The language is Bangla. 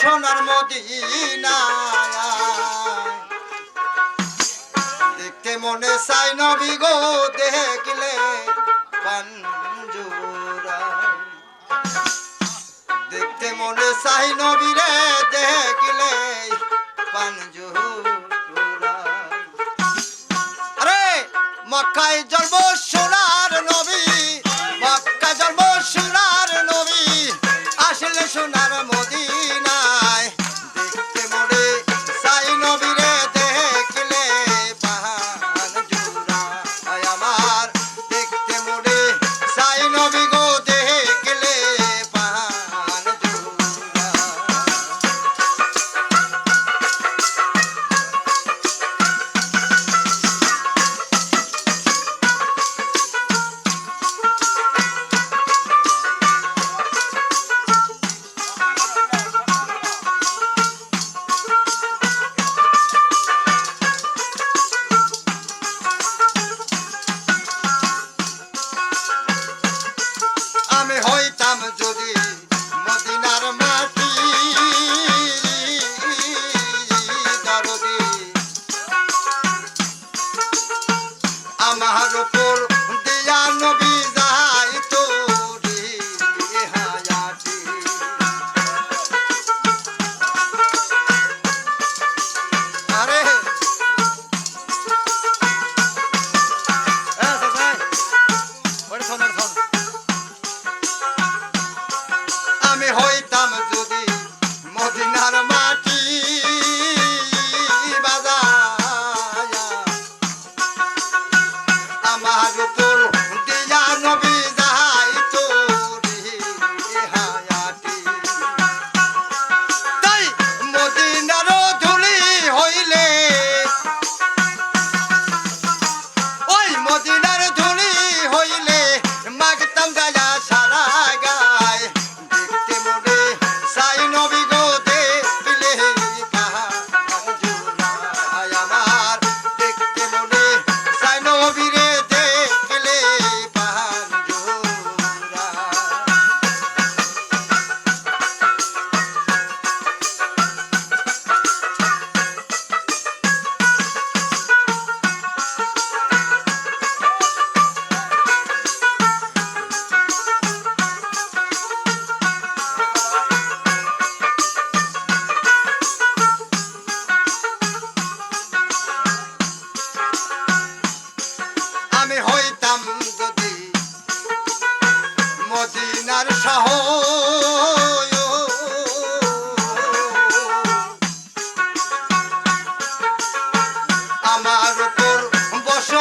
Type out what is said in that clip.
সোনার মদিনা দেখতে মনে চাই নবী গো, দেখলে দেখতে মনে চাই নবী রে, দেখলে পাঞ্জুরা। আরে, মক্কায় জন্ম সোনা